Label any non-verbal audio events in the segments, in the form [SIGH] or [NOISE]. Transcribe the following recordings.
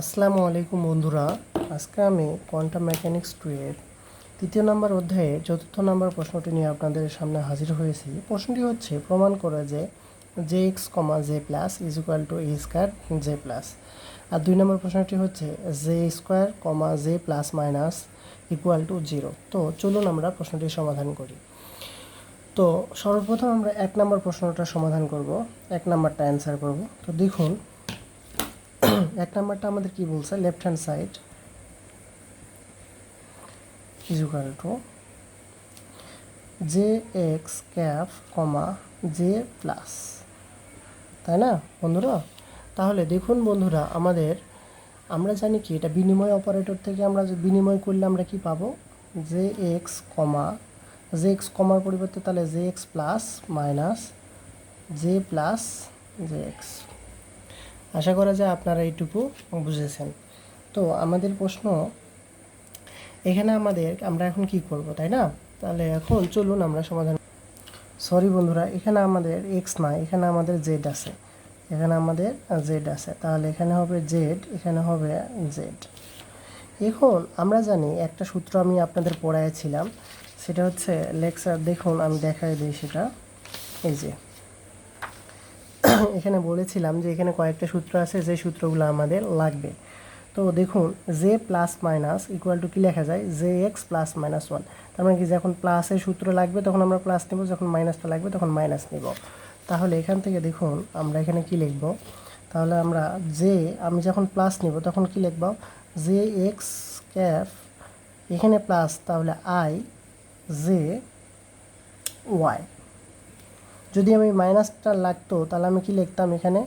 আসসালামু আলাইকুম বন্ধুরা। আজকে আমি কোয়ান্টাম মেকানিক্স টু এর তৃতীয় নম্বর অধ্যায়ে চতুর্থ নম্বর প্রশ্নটি নিয়ে আপনাদের সামনে হাজির হয়েছি। প্রশ্নটি হচ্ছে, প্রমাণ করে যে J X comma J plus is equal to A square J plus আর দুই নম্বর প্রশ্নটি হচ্ছে J square comma J plus minus equal to zero তো চলুন আমরা প্রশ্নটি সমাধান করি। তো সর্বপ্রথম আমরা এক নম্বর প্রশ্নটা সমাধান করব, এক নম্বরটা অ্যান্সার করব। তো দেখুন [COUGHS] এক নাম্বারটা আমাদের কি বলছে? Left hand side is equal to J X cap comma J plus তাই না, বন্ধুরা? তাহলে দেখুন বন্ধুরা, আমাদের, আমরা জানি কি, এটা বিনিময় অপারেটর থেকে আমরা বিনিময় করলে আমরা কি পাবো? J X comma J X কমার পরিবর্তে তাহলে J X plus minus J plus J X আশা করা যায় আপনারা এইটুকু বুঝেছেন। তো আমাদের প্রশ্ন, এখানে আমাদের আমরা এখন কি করব, তাই না? তাহলে এখন চলুন আমরা সমাধান সরি বন্ধুরা, এখানে আমাদের এক্স না এখানে আমাদের জেড আছে। এখানে আমাদের জেড আছে, তাহলে এখানে হবে জেড এখানে হবে জেড এখন আমরা জানি একটা সূত্র আমি আপনাদের পড়াইছিলাম, সেটা হচ্ছে লেকচার, দেখুন আমি দেখাই দিই সেটা। এই যে। এখানে বলেছিলাম যে এখানে কয়েকটা সূত্র আছে, যে সূত্রগুলো আমাদের লাগবে। তো দেখুন J plus minus equal to কী লেখা যায়? J X plus minus one তার মানে কি যখন প্লাসের সূত্র লাগবে, তখন আমরা প্লাস নেব, যখন মাইনাসটা লাগবে, তখন মাইনাস নেব। তাহলে এখান থেকে দেখুন, আমরা এখানে কি লিখব? তাহলে আমরা জে আমি যখন প্লাস নেব, তখন কি লিখব? জে এক্স ক্যাফ এখানে প্লাস তাহলে আই জে ওয়াই যদি আমি মাইনাসটা লাগতো, তাহলে আমি কি লিখতাম এখানে?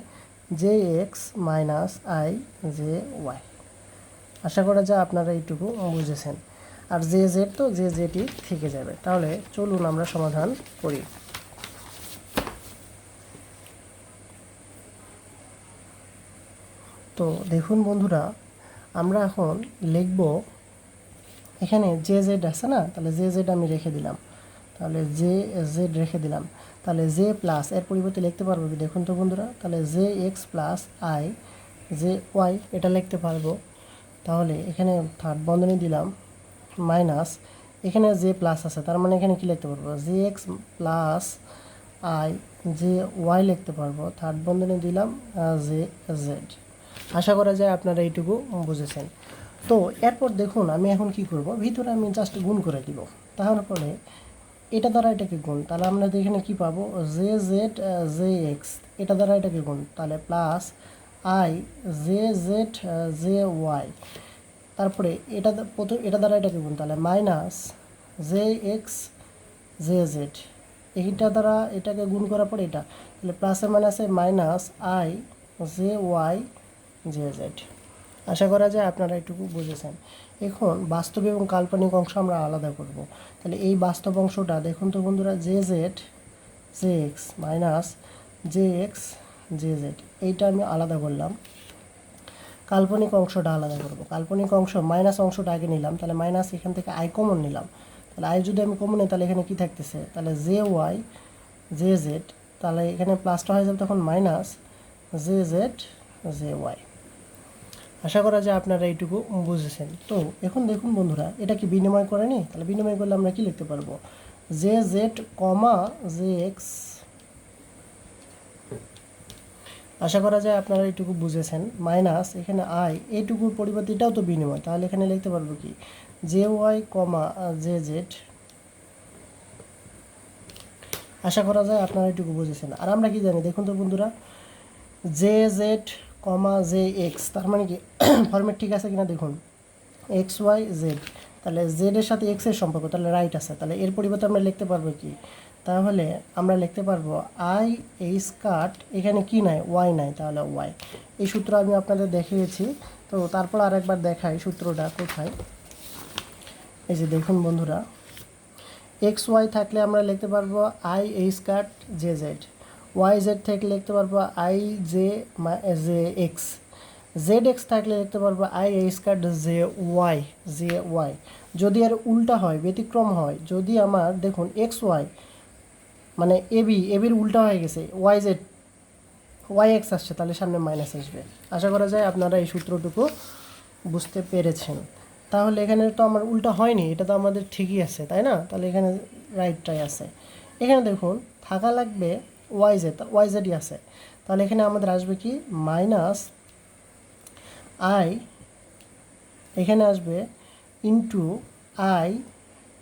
J X minus I J Y আশা করা যায় আপনারা এইটুকু বুঝেছেন। আর জে জেড তো যে জেটি থেকে যাবে। তাহলে চলুন আমরা সমাধান করি। তো দেখুন বন্ধুরা, আমরা এখন লিখব, এখানে জে জেড আছে না? তাহলে জে জেড আমি রেখে দিলাম। তাহলে জে জেড রেখে দিলাম। তাহলে জে প্লাস এর পরিবর্তে লিখতে পারব কি? দেখুন তো বন্ধুরা, তাহলে J X plus I J Y এটা লিখতে পারব। তাহলে এখানে থার্ড বন্ধনী দিলাম মাইনাস এখানে জে প্লাস আছে, তার মানে এখানে কি লিখতে পারব? J X plus I J Y লিখতে পারব। থার্ড বন্ধনী দিলাম জে জেড আশা করা যায় আপনারা এইটুকু বুঝেছেন। তো এরপর দেখুন আমি এখন কি করব? ভিতরে আমি জাস্ট গুণ করে দিব তাহলে পরে এটা দ্বারা এটাকে গুণ। তাহলে আমরা এখানে কি পাবো? জে জেড জে এক্স এটা দ্বারা এটাকে গুণ। তাহলে plus I J Z J Y তারপরে এটা প্রথম, এটা দ্বারা এটাকে গুণ। তাহলে minus J X J Z এইটা দ্বারা এটাকে গুণ করার পরে এটা। তাহলে প্লাসে মাইনাসে minus I J Y J Z আশা করা যায় আপনারা এটুকু বুঝেছেন। এখন বাস্তব এবং কাল্পনিক অংশ আমরা আলাদা করব। তাহলে এই বাস্তব অংশটা, দেখুন তো বন্ধুরা J Z J X minus J X J Z এইটা আমি আলাদা করলাম। কাল্পনিক অংশটা আলাদা করব। কাল্পনিক অংশ মাইনাস অংশটা আগে নিলাম, তাহলে মাইনাস এখান থেকে আই কমন নিলাম। তাহলে আই যদি আমি কমন নিই, তাহলে এখানে কি থাকতেছে? তাহলে জে ওয়াই জে জেড তাহলে এখানে প্লাসটা হয়ে যাবে তখন minus J Z J Y আশা করা যায় আপনারা এইটুকু বুঝেছেন। তো এখন দেখুন বন্ধুরা, এটা কি বিনিময় করেনি তাহলে বিনিময় করলে আমরা কি লিখতে পারব? J Z comma J X আশা করা যায় আপনারা এইটুকু বুঝেছেন। মাইনাস এখানে আই, এইটুকুর পরিবর্তে এটাও তো বিনিময়। তাহলে এখানে লিখতে পারব কি? J Y comma J Z আশা করা যায় আপনারা এইটুকু বুঝেছেন। আর আমরা কি জানি? দেখুন তো বন্ধুরা J Z comma J X, তার মানে কি [COUGHS] ফরম্যাট ঠিক আছে কিনা দেখুন। এক্স, ওয়াই, জেড, তাহলে জেডের সাথে এক্সের সম্পর্ক, তাহলে রাইট আছে। তাহলে এর পরিবর্তে আমরা লিখতে পারব কি? তাহলে আমরা লিখতে পারব আই এইচ কাট এখানে কি নাই? ওয়াই নাই, তাহলে ওয়াই এই সূত্র আমি আপনাদের দেখিয়েছি। তো তারপর আরেকবার দেখাই সূত্রটা কোথায়। এই যে দেখুন বন্ধুরা, এক্স, ওয়াই থাকলে আমরা লিখতে পারব I H cut J Z. Y Z থেকে লিখতে পারব I J J X Z X থাকলে লিখতে পারব I H cut J Y J Y যদি আর উল্টা হয়, ব্যতিক্রম হয়, যদি আমার, দেখুন এক্স ওয়াই মানে এবি এবির উল্টা হয়ে গেছে ওয়াই জেড ওয়াই এক্স আসছে, তাহলে সামনে মাইনাস আসবে। আশা করা যায় আপনারা এই সূত্রটুকু বুঝতে পেরেছেন। তাহলে এখানে তো আমার উল্টা হয়নি, এটা তো আমাদের ঠিকই আছে, তাই না? তাহলে এখানে রাইটটাই আছে। এখানে দেখুন, থাকা লাগবে ওয়াই জেড ওয়াই জেডই আছে। তাহলে এখানে আমাদের আসবে কি? মাইনাস আই এখানে আসবে ইন্টু আই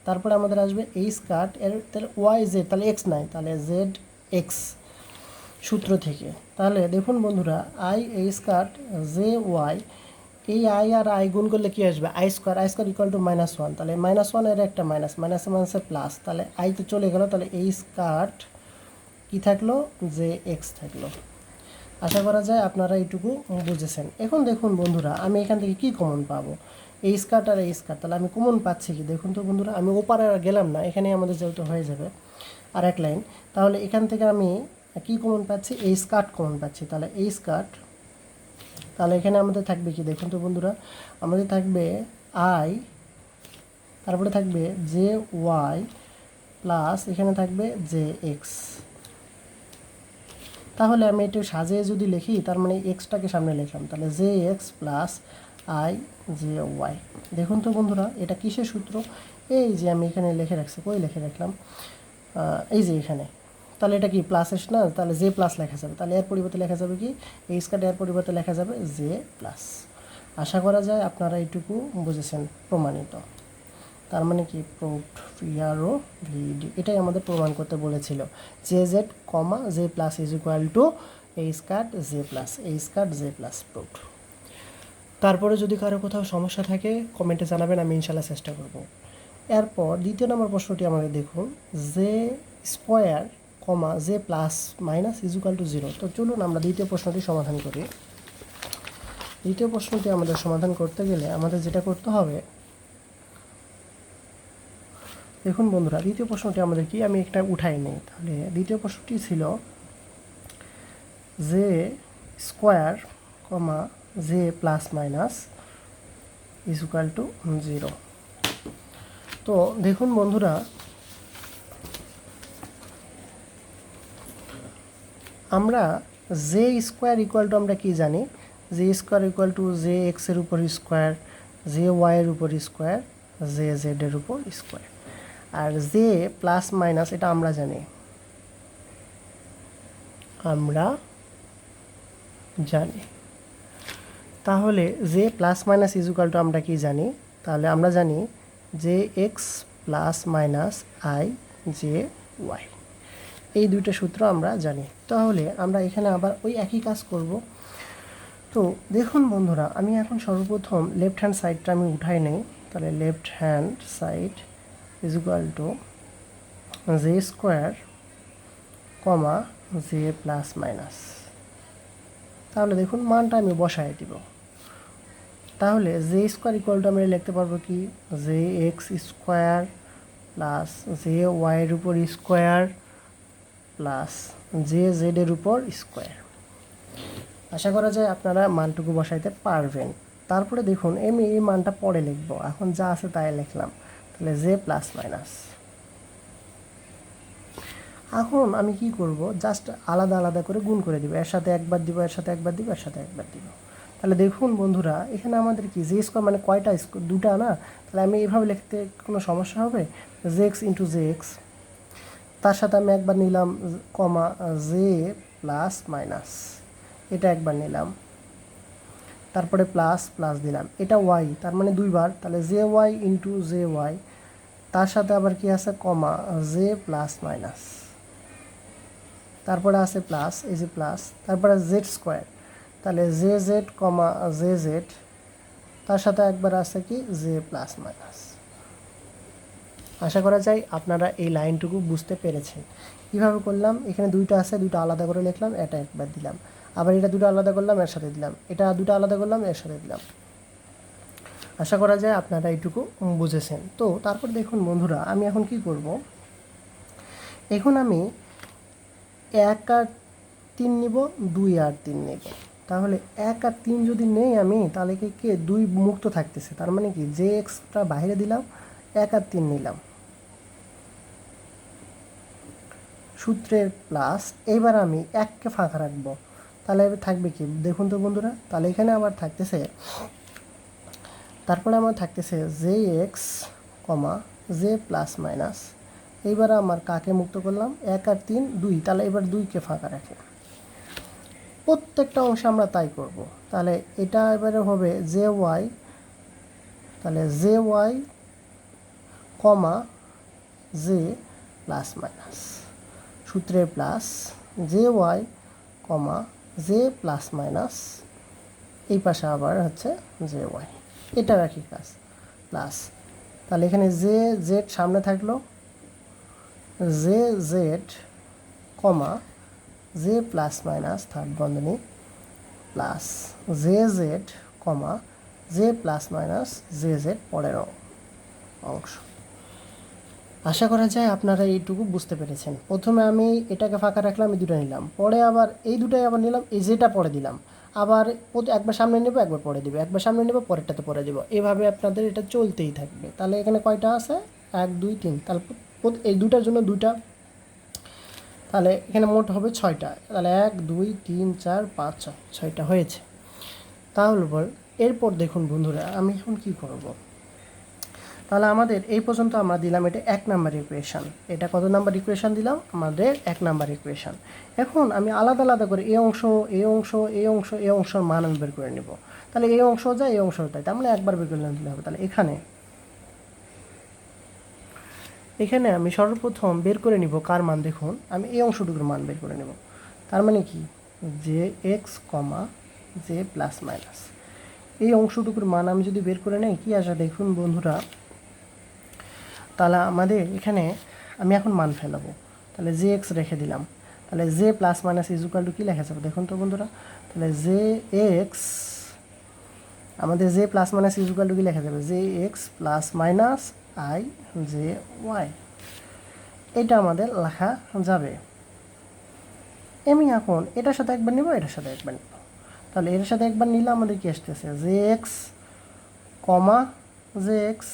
তারপরে আমাদের আসবে এইচ কাট এর তাহলে ওয়াই জেড তাহলে এক্স নাই, তাহলে জেড এক্স সূত্র থেকে। তাহলে দেখুন বন্ধুরা I H cut J Y এই আই আর আই গুণ করলে কী আসবে? I square I square equal to minus one তাহলে মাইনাস ওয়ানের একটা মাইনাস মাইনাস মাইনাসের প্লাস তাহলে আই তো চলে গেল, তাহলে এইচ কাট কী থাকল? যে এক্স থাকল। আশা করা যায় আপনারা এইটুকু বুঝেছেন। এখন দেখুন বন্ধুরা, আমি এখান থেকে কি কমন পাবো? এই স্কার্ট আর এই স্কার্ট তাহলে আমি কমন পাচ্ছি কি? দেখুন তো বন্ধুরা, আমি ওপারে আর গেলাম না এখানে আমাদের যেহেতু হয়ে যাবে আর এক লাইন তাহলে এখান থেকে আমি কি কমন পাচ্ছি? এই স্কার্ট কমন পাচ্ছি। তাহলে এই স্কার্ট তাহলে এখানে আমাদের থাকবে কি? দেখুন তো বন্ধুরা, আমাদের থাকবে আই তারপরে থাকবে জে ওয়াই প্লাস এখানে থাকবে জে এক্স তাহলে আমি একটু সাজিয়ে যদি লিখি, তার মানে এক্সটাকে সামনে লিখলাম, তাহলে J X plus I J Y দেখুন তো বন্ধুরা, এটা কিসের সূত্র? এই যে আমি এখানে লিখে রাখছি, কই লিখে রাখলাম? এই যে এখানে। তাহলে এটা কি প্লাস এস না, তাহলে জে প্লাস লেখা যাবে। তাহলে এর পরিবর্তে লেখা যাবে কি? এই স্কার্ট এর পরিবর্তে লেখা যাবে জে প্লাস আশা করা যায় আপনারা এইটুকু বুঝেছেন, প্রমাণিত। তার মানে কি? Proved P R O V D. এটাই আমাদের প্রমাণ করতে বলেছিল। J Z comma, J plus is equal to H cut J plus H cut J plus proved তারপরে যদি কারও কোথাও সমস্যা থাকে, কমেন্টে জানাবেন, আমি ইনশাল্লাহ চেষ্টা করব। এরপর দ্বিতীয় নম্বর প্রশ্নটি আমাদের দেখুন। J square comma, J plus minus is equal to zero. তো চলুন আমরা দ্বিতীয় প্রশ্নটি সমাধান করি। দ্বিতীয় প্রশ্নটি আমাদের সমাধান করতে গেলে আমাদের যেটা করতে হবে দেখুন বন্ধুরা, দ্বিতীয় প্রশ্নটি আমাদের কি? আমি একটা উঠাই নেই তাহলে দ্বিতীয় প্রশ্নটি ছিল J square comma J plus minus is equal to zero. তো দেখুন বন্ধুরা, আমরা জে স্কোয়ার ইকুয়াল টু আমরা কি জানি? J square equal to J এক্সের উপর স্কোয়ার, জে ওয়াইয়ের উপর স্কোয়ার, জে জেডের উপর স্কোয়ার। আর জে প্লাস মাইনাস এটা আমরা জানি। আমরা জানি। তাহলে J plus minus equal to আমরা কি জানি? তাহলে আমরা জানি J X plus minus I J Y এই দুইটা সূত্র আমরা জানি। তাহলে আমরা এখানে আবার ওই একই কাজ করব। তো দেখুন বন্ধুরা, আমি এখন সর্বপ্রথম লেফট হ্যান্ড সাইডটা আমি উঠাই নেই। তাহলে left hand side is equal to J square comma J plus minus তাহলে দেখুন মানটা আমি বসাই দিব। তাহলে জে স্কোয়ার ইকুয়াল টু আমরা লিখতে পারব কি? J X square plus J ওয়াইয়ের উপর স্কোয়ার প্লাস জে জেডের উপর স্কোয়ার আশা করা যায় আপনারা মানটুকু বসাইতে পারবেন। তারপরে দেখুন, আমি এই মানটা পরে লিখব। এখন যা আছে তাই লিখলাম। তাহলে জে প্লাস মাইনাস এখন আমি কি করব? জাস্ট আলাদা আলাদা করে গুণ করে দিব। এর সাথে একবার দিব, এর সাথে একবার দিব, এর সাথে একবার দিব। তাহলে দেখুন বন্ধুরা, এখানে আমাদের কি? জে স্কোয়ার মানে কয়টা স্কোয়ার দুটা না? তাহলে আমি এইভাবে লিখতে কোনো সমস্যা হবে? J X into J X তার সাথে আমি একবার নিলাম, কমা জে প্লাস মাইনাস এটা একবার নিলাম। তারপরে প্লাস প্লাস দিলাম। এটা ওয়াই তার মানে দুইবার। তাহলে J Y into J Y তার সাথে আবার কি আছে? কমা জে প্লাস মাইনাস তারপরে আছে প্লাস এই যে প্লাস তারপরে জেড স্কোয়ার তাহলে J Z comma J Z তার সাথে একবার আছে কি? জে প্লাস মাইনাস আশা করা যায় আপনারা এই লাইনটুকু বুঝতে পেরেছেন। কীভাবে করলাম? এখানে দুইটা আছে, দুইটা আলাদা করে লিখলাম, এটা একবার দিলাম। আবার এটা দুটো আলাদা করলাম এর সাথে দিলাম। এটা দুটো আলাদা করলাম এর সাথে দিলাম। আশা করা যায় আপনারা এইটুকু বুঝেছেন। তো তারপর দেখুন বন্ধুরা, আমি এখন কি করব? এখন আমি এক আর তিন নিব, দুই আর তিন নেব। তাহলে এক আর তিন যদি নেই আমি, তাহলে কি, কে দুই মুক্ত থাকতেছে? তার মানে কি, যে এক্সটা বাইরে দিলাম, এক আর তিন নিলাম। সূত্রের প্লাস, এবার আমি এককে ফাঁকা রাখব। তাহলে থাকবে কি? দেখুন তো বন্ধুরা, তাহলে এখানে আবার থাকতেছে, তারপরে আমার থাকতেছে J X comma J plus minus এইবার আমার কাকে মুক্ত করলাম? এক আর তিন, দুই, তাহলে এবার দুইকে ফাঁকা রাখি। প্রত্যেকটা অংশে আমরা তাই করব। তাহলে এটা এবারে হবে জে ওয়াই তাহলে J Y comma J plus minus সূত্রে plus J Y comma J plus minus এই পাশে আবার হচ্ছে জে ওয়াই এটা রাখি কাজ প্লাস তাহলে এখানে জে জেড সামনে থাকল J Z comma J plus minus third বন্ধনী plus J Z comma J plus minus J Z পরের অংশ। আশা করা যায় আপনারা এইটুকু বুঝতে পেরেছেন। প্রথমে আমি এটাকে ফাঁকা রাখলাম আমি দুটো নিলাম। পরে আবার এই দুটাই আবার নিলাম, এই যেটা পরে দিলাম। আবার একবার সামনে নেব, একবার পরে দিবে। একবার সামনে নেব, পরেরটাতে পরে দেবো। এভাবে আপনাদের এটা চলতেই থাকবে। তাহলে এখানে কয়টা আছে? এক, দুই, তিন। তাহলে প্রত- এই দুটার জন্য দুটা তাহলে এখানে মোট হবে ছয়টা। তাহলে এক, দুই, তিন, চার, পাঁচ, ছয়। ছয়টা হয়েছে। তাহলে বল, এরপর দেখুন বন্ধুরা, আমি এখন কি করব? তাহলে আমাদের এই পর্যন্ত আমরা দিলাম এটা এক নাম্বার ইকুয়েশন এটা কত নাম্বার ইকুয়েশন দিলাম? আমাদের এক নাম্বার ইকুয়েশন এখন আমি আলাদা আলাদা করে এই অংশ এই অংশ এই অংশ এই অংশের মান আমি বের করে নেব। তাহলে এই অংশ যায় এই অংশ তাই তার মানে একবার বের করে নিতে হবে। তাহলে এখানে এখানে আমি সর্বপ্রথম বের করে নিব কার মান দেখুন। আমি এই অংশটুকুর মান বের করে নেব। তার মানে কি? যে X comma J plus minus এই অংশটুকুর মান আমি যদি বের করে নেই, কি আসা? দেখুন বন্ধুরা তাহলে আমাদের এখানে আমি এখন মান ফেলাবো। তাহলে জে এক্স রেখে দিলাম। তাহলে J plus minus equal to কী লেখা যাবে? দেখুন তো বন্ধুরা। তাহলে জে এক্স আমাদের J plus minus equal to কী লেখা যাবে? J X plus minus I J Y এটা আমাদের লেখা যাবে। আমি এখন এটার সাথে একবার নিব, এটার সাথে একবার নিব। তাহলে এর সাথে একবার নিলে আমাদের কি আসতেছে? J X comma J X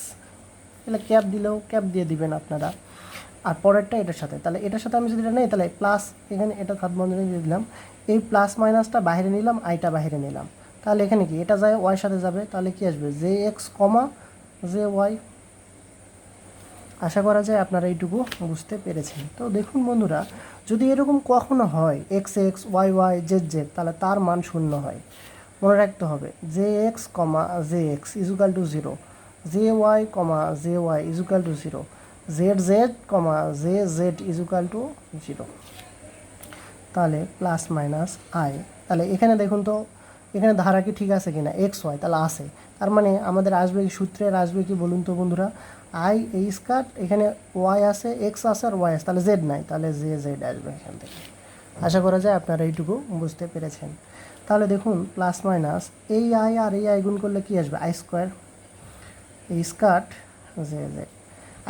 তাহলে ক্যাপ দিলেও ক্যাপ দিয়ে দিবেন আপনারা। আর পরেরটা এটার সাথে। তাহলে এটার সাথে আমি যদি এটা নেই, তাহলে প্লাস এখানে এটা বন্ধনী দিয়ে দিলাম। এই প্লাস মাইনাসটা বাইরে নিলাম আইটা বাইরে নিলাম। তাহলে এখানে কি? এটা যায় ওয়াই সাথে যাবে, তাহলে কি আসবে? J X comma J Y আশা করা যায় আপনারা এইটুকু বুঝতে পেরেছেন। তো দেখুন বন্ধুরা, যদি এরকম কখনো হয় X X Y Y Z Z তাহলে তার মান শূন্য হয়। মনে রাখতে হবে J X comma J X equal to zero J Y comma J Y equal to zero Z Z comma J Z equal to zero তাহলে প্লাস মাইনাস আই তাহলে এখানে দেখুন তো, এখানে ধারা কি ঠিক আছে কিনা? এক্স ওয়াই তাহলে আসে তার মানে আমাদের আসবে কি সূত্রের, আসবে কি বলুন তো বন্ধুরা? আই এই স্কার্ট এখানে ওয়াই আছে এক্স আছে আর ওয়াই আছে। তাহলে জেড নাই, তাহলে জে জেড আসবে এখান থেকে। আশা করা যায় আপনারা এইটুকু বুঝতে পেরেছেন। তাহলে দেখুন প্লাস মাইনাস এই আই আর এই আই গুণ করলে কি আসবে? I square. Cut J Z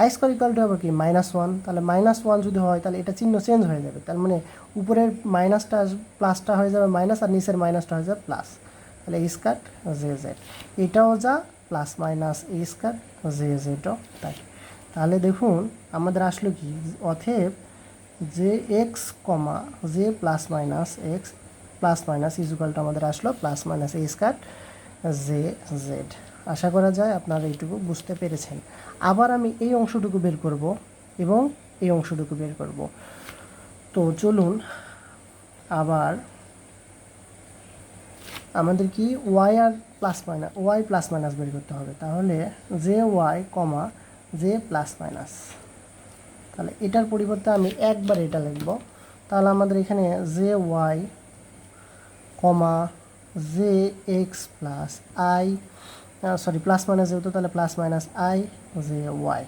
I square equal to হবে কি? মাইনাস ওয়ান তাহলে মাইনাস ওয়ান যদি হয়, তাহলে এটা চিহ্ন চেঞ্জ হয়ে যাবে। তার মানে উপরের মাইনাসটা প্লাসটা হয়ে যাবে মাইনাস আর নিচের মাইনাসটা হয়ে যাবে প্লাস তাহলে স্কার্ট জে জেড এটাও যা plus minus H cut J জেডও তাই। তাহলে দেখুন, আমাদের আসলো কি? অথেব J X comma J plus minus X plus minus ইজুকালটা আমাদের আসলো plus minus H cut J Z আশা করা যায় আপনারা এইটুকু বুঝতে পেরেছেন। আবার আমি এই অংশটুকু বের করব এবং এই অংশটুকু বের করব। তো চলুন, আবার আমাদের কি ওয়াই আর plus minus Y plus minus বের করতে হবে। তাহলে J Y comma J plus minus তাহলে এটার পরিবর্তে আমি একবার এটা লিখব। তাহলে আমাদের এখানে J Y comma J X plus I sorry plus minus যেহেতু, তাহলে plus minus I J Y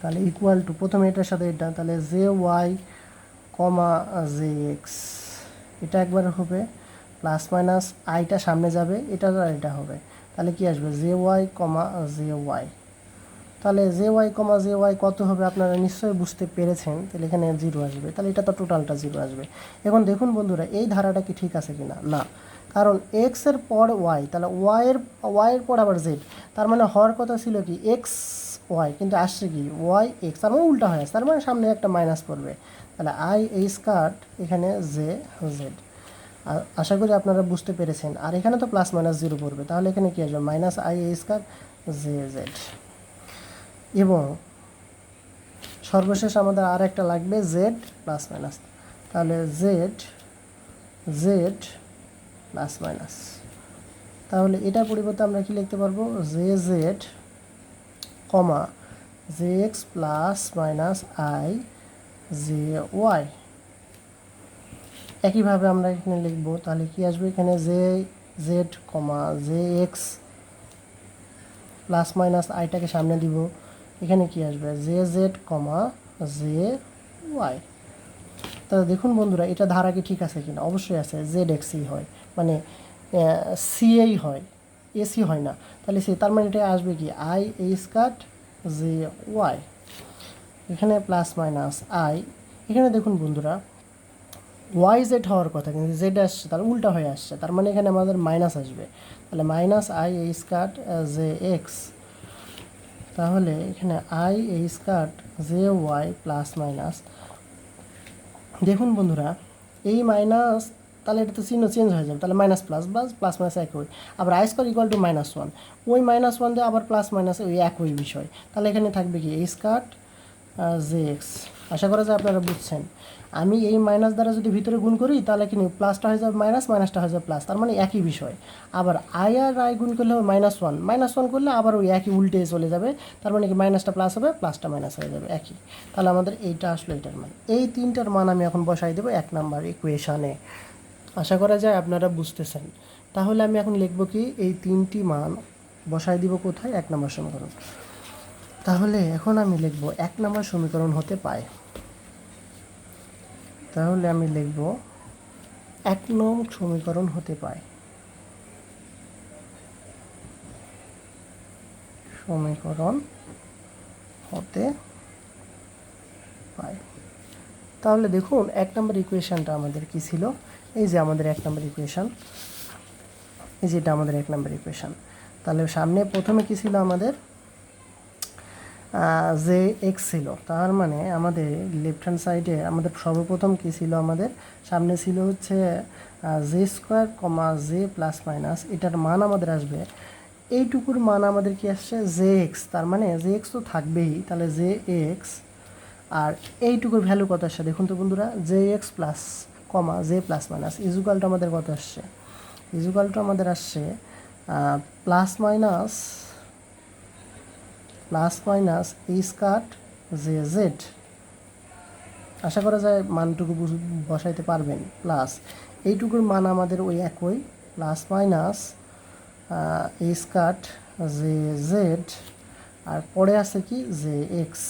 তাহলে ইকুয়াল টু প্রথমে এটার সাথে এটা, তাহলে J Y comma J X এটা একবার হবে প্লাস মাইনাস আইটা সামনে যাবে এটা আর এটা হবে। তাহলে কি আসবে? J Y comma J Y তাহলে J Y comma J Y কত হবে আপনারা নিশ্চয়ই বুঝতে পেরেছেন, তাহলে এখানে জিরো আসবে। তাহলে এটা তো টোটালটা জিরো আসবে। এখন দেখুন বন্ধুরা, এই ধারাটা কি ঠিক আছে কিনা? না। কারণ এক্সের পর ওয়াই তাহলে ওয়াইয়ের ওয়াইয়ের পর আবার জেড তার মানে হওয়ার কথা ছিল কি এক্স ওয়াই কিন্তু আসছে কি ওয়াই এক্স তার মানে উল্টা হয়ে আসছে তার মানে সামনে একটা মাইনাস পড়বে, তাহলে আই এই স্কার্ট এখানে জে জেড আশা করি আপনারা বুঝতে পেরেছেন, আর এখানে তো প্লাস মাইনাস জিরো পড়বে, তাহলে এখানে কী আসবে minus I H cut J Z এবং সর্বশেষ আমাদের আর একটা লাগবে জেড প্লাস মাইনাস তাহলে জেড জেড প্লাস মাইনাস। তাহলে এটার পরিবর্তে আমরা কি লিখতে পারব? J Z comma J X plus minus I J Y একইভাবে আমরা এখানে লিখব, তাহলে কি আসবে এখানে? J Z comma J X plus minus আইটাকে সামনে দিব। এখানে কি আসবে? J Z comma J Y তাহলে দেখুন বন্ধুরা, এটা ধারা কি ঠিক আছে কিনা? অবশ্যই আছে জেড এক্সই হয়। মানে সিএই হয় এসি হয় না। তাহলে সে, তার মানে এটা আসবে কি? I H cut J Y এখানে প্লাস মাইনাস আই এখানে দেখুন বন্ধুরা ওয়াই জেড হওয়ার কথা, কিন্তু জেড আসছে, তার উল্টা হয়ে আসছে, তার মানে এখানে আমাদের মাইনাস আসবে। তাহলে minus I H cut J X তাহলে এখানে I H cut J Y plus minus দেখুন বন্ধুরা, এই মাইনাস তাহলে এটা তো চিহ্ন চেঞ্জ হয়ে যাবে। তাহলে minus plus plus plus minus এক একই আবার I square equal to minus one ওই মাইনাস ওয়ান দিয়ে আবার প্লাস মাইনাস ওই একই বিষয়। তাহলে এখানে থাকবে কি? এই স্কার্ট জে এক্স আশা করা যায় আপনারা বুঝছেন। আমি এই মাইনাস দ্বারা যদি ভিতরে গুণ করি, তাহলে কি প্লাসটা হয়ে যাবে মাইনাস মাইনাসটা হয়ে যাবে প্লাস তার মানে একই বিষয়। আবার আই আর আই গুণ করলে হবে মাইনাস ওয়ান মাইনাস ওয়ান করলে আবার ওই একই উল্টে চলে যাবে। তার মানে কি মাইনাসটা প্লাস হবে প্লাসটা মাইনাস হয়ে যাবে। একই। তাহলে আমাদের এইটা আসলো এটার মান। এই তিনটার মান আমি এখন বসাই দেবো এক নাম্বার ইকুয়েশানে আশা করা যায় আপনারা বুঝতেছেন। তাহলে আমি এখন লিখব কি, এই তিনটি মান বসাই দিব কোথায়? এক নম্বর সমীকরণ। তাহলে এখন আমি লিখব এক নম্বর সমীকরণ হতে পায়। তাহলে আমি লিখব এক নং সমীকরণ হতে পায়। সমীকরণ হতে পায়। তাহলে দেখুন, এক নম্বর ইকুয়েশানটা আমাদের কি ছিল? এই যে আমাদের এক নম্বর ইকুয়েশান এই যেটা আমাদের এক নম্বর ইকুয়েশান তাহলে সামনে প্রথমে কি ছিল আমাদের? যে এক্স ছিল, তার মানে আমাদের লেফট হ্যান্ড সাইডে আমাদের সর্বপ্রথম কি ছিল আমাদের? সামনে ছিল হচ্ছে J square comma J plus minus এটার মান আমাদের আসবে। এইটুকুর মান আমাদের কি আসছে? জে এক্স তার মানে জে এক্স তো থাকবেই। তাহলে জে এক্স আর এইটুকুর ভ্যালু কত আসছে? দেখুন তো বন্ধুরা J X plus comma J plus minus ইজুকালটা আমাদের কত আসছে? ইজুকালটা আমাদের আসছে plus minus plus minus H cut J Z আশা করা যায় মানটুকু বসাইতে পারবেন। প্লাস এইটুকুর মান আমাদের ওই একই। Plus minus H cut J Z আর পরে আছে কি? জে এক্স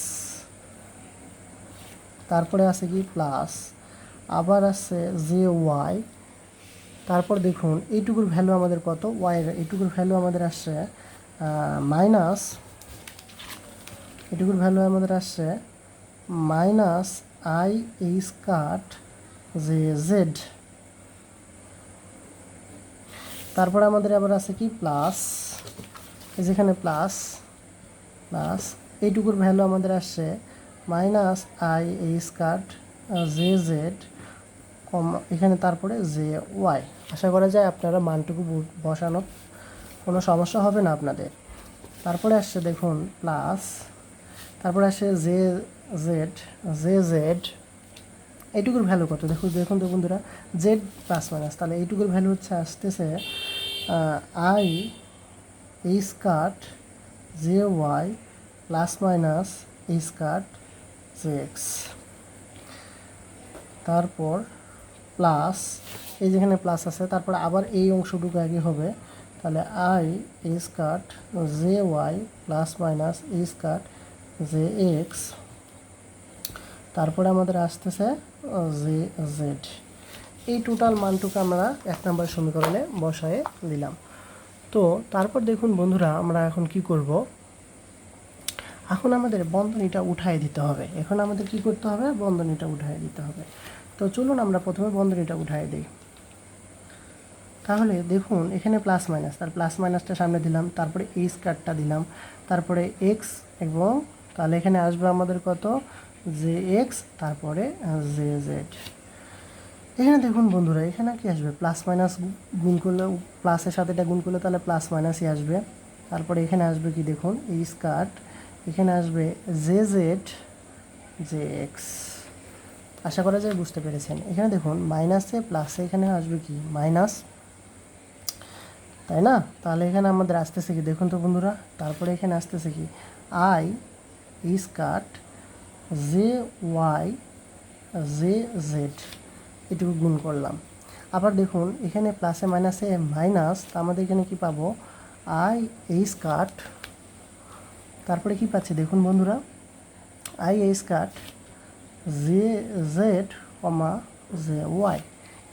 তারপরে আছে কি প্লাস আবার আছে জে ওয়াই তারপর দেখুন এইটুকুর ভ্যালু আমাদের কত? ওয়াইয়ের এইটুকুর ভ্যালু আমাদের আসছে মাইনাস এটুকুর ভ্যালু আমাদের আসছে minus I H cut J Z তারপরে আমাদের আবার আছে কি? প্লাস যেখানে প্লাস প্লাস এইটুকুর ভ্যালু আমাদের আসছে minus I H cut J Z, কম, এখানে তারপরে জে ওয়াই। আশা করা যায় আপনারা মানটুকু বসানো কোনো সমস্যা হবে না আপনাদের। তারপরে আসছে দেখুন প্লাস তারপরে আসে জে জেড জে জেড, এইটুকুর ভ্যালু কত? দেখুন দেখুন তো বন্ধুরা, জেড প্লাস মাইনাস তাহলে এইটুকুর ভ্যালু হচ্ছে আসতেছে I H cut J Y plus minus H cut X তারপর প্লাস এই যেখানে প্লাস আছে, তারপর আবার এই অংশটুকু আগে হবে। তাহলে I H cut J Y plus minus H cut J X তারপরে আমাদের আসতেছে জে জেড এই টোটাল মানটুকু আমরা এক নম্বর সমীকরণে বসায়ে দিলাম। তো তারপর দেখুন বন্ধুরা, আমরা এখন কি করব? এখন আমাদের বন্ধনীটা উঠাই দিতে হবে। এখন আমাদের কি করতে হবে? বন্ধনীটা উঠাই দিতে হবে। তো চলুন আমরা প্রথমে বন্ধনীটা উঠাই দিই। তাহলে দেখুন, এখানে প্লাস মাইনাস তার প্লাস মাইনাসটা সামনে দিলাম, তারপরে এই স্কার্টটা দিলাম, তারপরে এক্স এবং তাহলে এখানে আসবে আমাদের কত? জে এক্স তারপরে জে জেড এখানে দেখুন বন্ধুরা, এখানে কি আসবে? প্লাস মাইনাস গুণ করলে প্লাসের সাথে এটা গুণ করলে তাহলে প্লাস মাইনাসই আসবে। তারপরে এখানে আসবে কি দেখুন? এই স্কার্ট এখানে আসবে জে জেড জে এক্স আশা করা যায় বুঝতে পেরেছেন। এখানে দেখুন মাইনাসে প্লাসে এখানে আসবে কি? মাইনাস তাই না? তাহলে এখানে আমাদের আসতেছে কি? দেখুন তো বন্ধুরা, তারপরে এখানে আসতেছে কি? I cut J Y J Z এটুকু গুণ করলাম। আবার দেখুন, এখানে প্লাসে মাইনাসে মাইনাস আমাদের এখানে কি পাবো? আই এইচ কাট তারপরে কি পাচ্ছি? দেখুন বন্ধুরা I H cut J Z comma J Y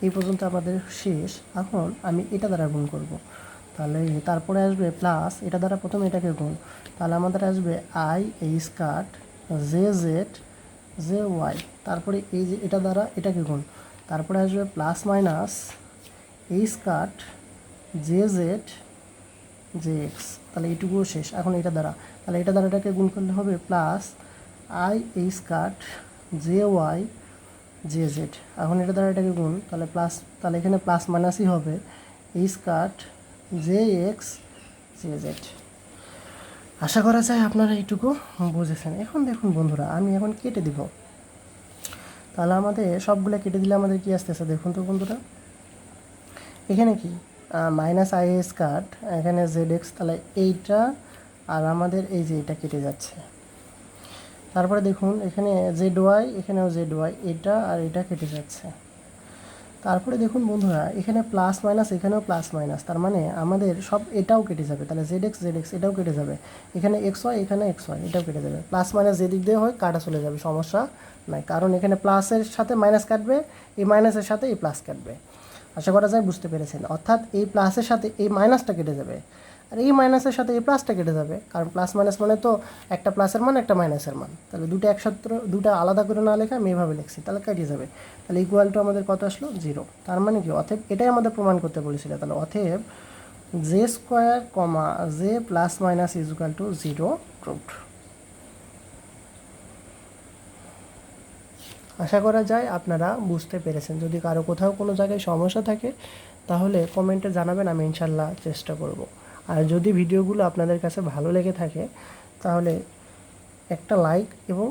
এই পর্যন্ত আমাদের শেষ। এখন আমি এটা দ্বারা গুণ করব। তাহলে তারপরে আসবে প্লাস এটা দ্বারা প্রথমে এটাকে গুণ। তাহলে আমাদের আসবে I H cut J Z J Y তারপরে এই যে এটা দ্বারা এটাকে গুণ। তারপরে আসবে plus minus H cut J Z J X, তাহলে এইটুকুও শেষ। এখন এটা দ্বারা। তাহলে এটা দ্বারা এটাকে গুণ করলে হবে plus I H cut J Y J Z এখন এটা দ্বারা এটাকে গুণ, তাহলে প্লাস তাহলে এখানে প্লাস মাইনাসই হবে H cut J X J Z আশা করা যায় আপনারা এইটুকু বুঝেছেন। এখন দেখুন বন্ধুরা, আমি এখন কেটে দিব। তাহলে আমাদের সবগুলো কেটে দিলে আমাদের কি আসতেছে? দেখুন তো বন্ধুরা। এখানে কি? মাইনাস আই এস কাট এখানে জেড এক্স তাহলে এইটা, আর আমাদের এই যে এটা কেটে যাচ্ছে। তারপরে দেখুন, এখানে জেড ওয়াই এখানেও জেড ওয়াই এটা আর এটা কেটে যাচ্ছে। তারপরে দেখুন বন্ধুরা, এখানে প্লাস মাইনাস এখানেও প্লাস মাইনাস তার মানে আমাদের সব এটাও কেটে যাবে। তাহলে জেড এক্স জেড এক্স এটাও কেটে যাবে। এখানে এক্স ওয়াই এখানে এক্স ওয়াই এটাও কেটে যাবে। প্লাস মাইনাস যেদিক দিয়ে হয় কাটা চলে যাবে, সমস্যা নাই। কারণ এখানে প্লাসের সাথে মাইনাস কাটবে, এই মাইনাসের সাথে এই প্লাস কাটবে। আশা করা যায় বুঝতে পেরেছেন। অর্থাৎ এই প্লাসের সাথে এই মাইনাসটা কেটে যাবে। আর এই মাইনাসের সাথে এই প্লাসটা কেটে যাবে। কারণ প্লাস মাইনাস মানে তো একটা প্লাসের মান, একটা মাইনাসের মান। তাহলে দুটো একসাথে, দুটো আলাদা করে না লেখা আমি এভাবে লিখছি, তাহলে কেটে যাবে। তাহলে ইকুয়াল টু আমাদের কত আসলো? জিরো তার মানে কি? অথেব এটাই আমাদের প্রমাণ করতে বলেছিল। তাহলে অথেব J square comma J plus minus is equal to zero proved আশা করা যায় আপনারা বুঝতে পেরেছেন। যদি কারও কোথাও কোনো জায়গায় সমস্যা থাকে, তাহলে কমেন্টে জানাবেন, আমি ইনশাল্লাহ চেষ্টা করব। আর যদি ভিডিওগুলো আপনাদের কাছে ভালো লেগে থাকে, তাহলে একটা লাইক এবং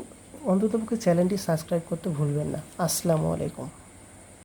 অন্ততপক্ষে চ্যানেলটি সাবস্ক্রাইব করতে ভুলবেন না। আসসালামু আলাইকুম।